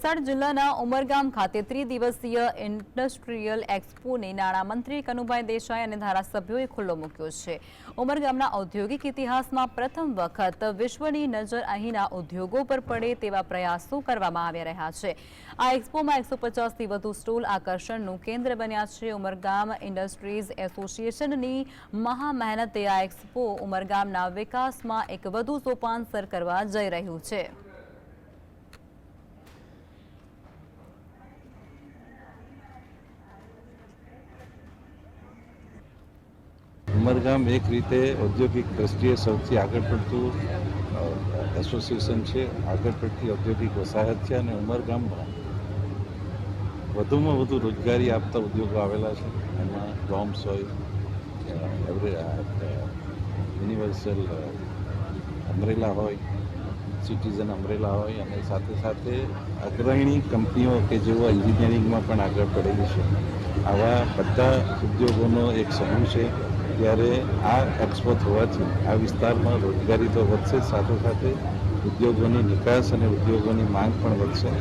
વલસાડ જિલ્લાના ઉમરગામ ખાતે ત્રિદિવસીય ઇન્ડસ્ટ્રીયલ એક્સપોને નાણામંત્રી કનુભાઈ દેસાઈ અને ધારાસભ્યોએ ખુલ્લો મૂક્યો છે. ઉમરગામના ઔદ્યોગિક ઇતિહાસમાં પ્રથમ વખત વિશ્વની નજર અહીંના ઉદ્યોગો પર પડે તેવા પ્રયાસો કરવામાં આવી રહ્યા છે. આ એક્સપોમાં એકસો પચાસથી વધુ સ્ટોલ આકર્ષણનું કેન્દ્ર બન્યા છે. ઉમરગામ ઇન્ડસ્ટ્રીઝ એસોસિએશનની મહા મહેનતે આ એક્સપો ઉમરગામના વિકાસમાં એક વધુ સોપાન સર કરવા જઈ રહ્યું છે. ઉમરગામ એક રીતે ઔદ્યોગિક દ્રષ્ટિએ સૌથી આગળ પડતું એસોસિએશન છે. આગળ પડતી ઔદ્યોગિક વસાહત છે અને ઉમરગામમાં વધુમાં વધુ રોજગારી આપતા ઉદ્યોગો આવેલા છે. એમાં ડોમ્સ હોય એવરે યુનિવર્સલ અમરેલા હોય, સિટીઝન અમરેલા હોય અને સાથે સાથે અગ્રણી કંપનીઓ કે જેઓ એન્જિનિયરિંગમાં પણ આગળ પડેલી છે. આવા બધા ઉદ્યોગોનો એક સમૂહ છે. ત્યારે આ એક્સપો થવાથી આ વિસ્તારમાં રોજગારી તો વધશે જ સાથે સાથે ઉદ્યોગોની નિકાસ અને ઉદ્યોગોની માંગ પણ વધશે.